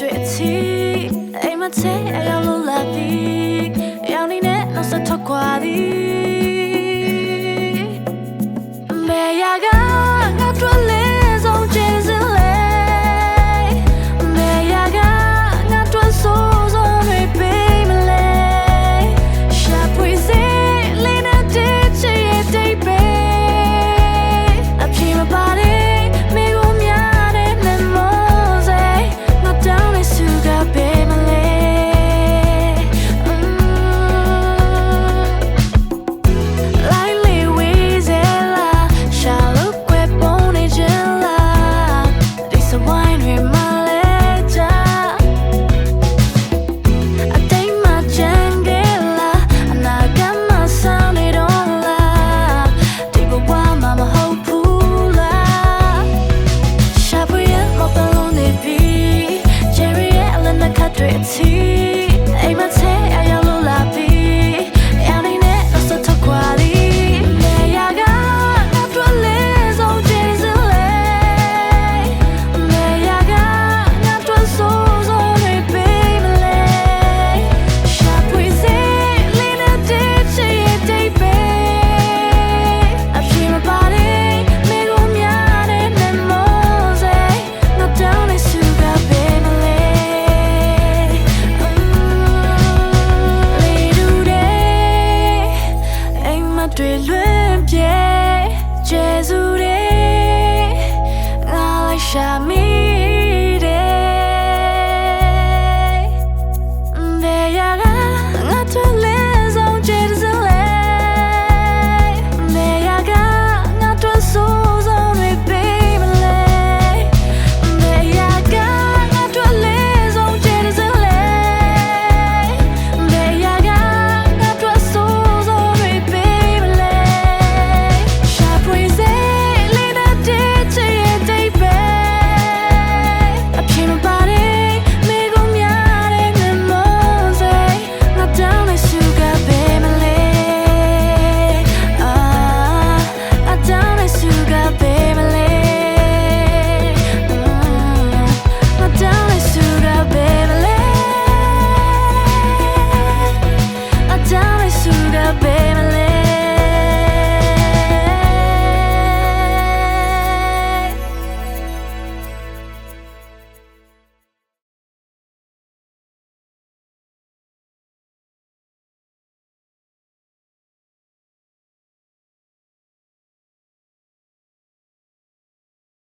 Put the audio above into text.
လည်းနှခတ်တွေအ လွင်ပြေကျေစုတွေငါလိုက်ရှာမီ